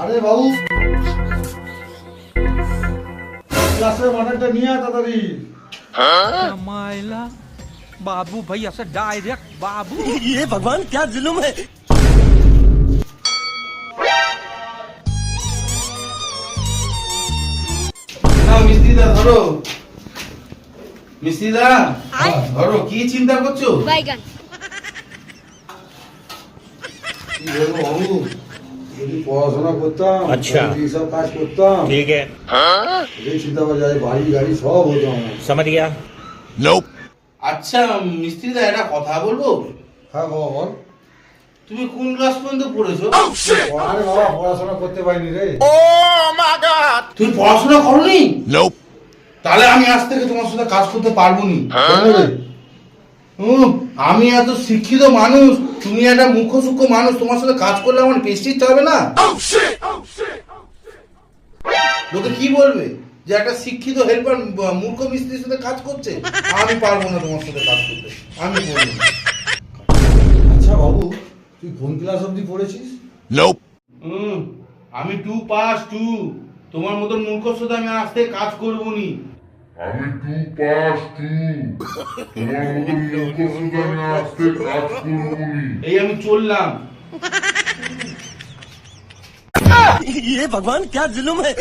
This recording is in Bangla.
আরে বাবু ক্লাসের মাটনটা নিয়ে আয় তাড়াতাড়ি मायला बाबू भाई असं डायरेक्ट बाबू ये भगवान क्या जुलुम है না মিস্ত্রিদা ধরো মিস্ত্রিদা ধরো কি চিন্তা করছো বাইগান কি বলবো বাবু যদি পড়াশোনা করতাম আচ্ছা। যদি সব কাজ করতাম ठीक है এই চিন্তা করা যায় বাড়ি গাড়ি সব হতো আমার समझ गया আচ্ছা মিস্ত্রিদা একটা কথা বলবো হ্যাঁ বাবা বল তুমি কোন ক্লাস পর্যন্ত পড়েছো আরে বাবা পড়াশোনা করতে পারিনি রে তুমি পড়াশোনা করনি তাহলে আমি আজ থেকে তোমার সাথে কাজ করতে পারবো নি কেন রে? হুম, আমি এত শিক্ষিত মানুষ তুমি একটা মুখ্য সূক্ষ্ম মানুষ তোমার সাথে কাজ করলে আমার পেস্টিতে হবে না? লোকে কি বলবে যে একটা শিক্ষিত হেল্পার মূর্খ মিস্ত্রির সাথে কাজ করছে? আমি পারব না তোমার সাথে কাজ করতে। আমি আচ্ছা বাবু তুই কোন ক্লাস অবধি পড়েছিস? হুম, আমি টু পাস টু তোমার মতন মূর্খর সাথে আমি আজ থেকে কাজ করব নি। আমি টু পাস টু তোমার মতো মূর্খ শুধু আমি আসতে কাজ করবো নি এই আমি চললাম ये भगवान क्या जुलुम है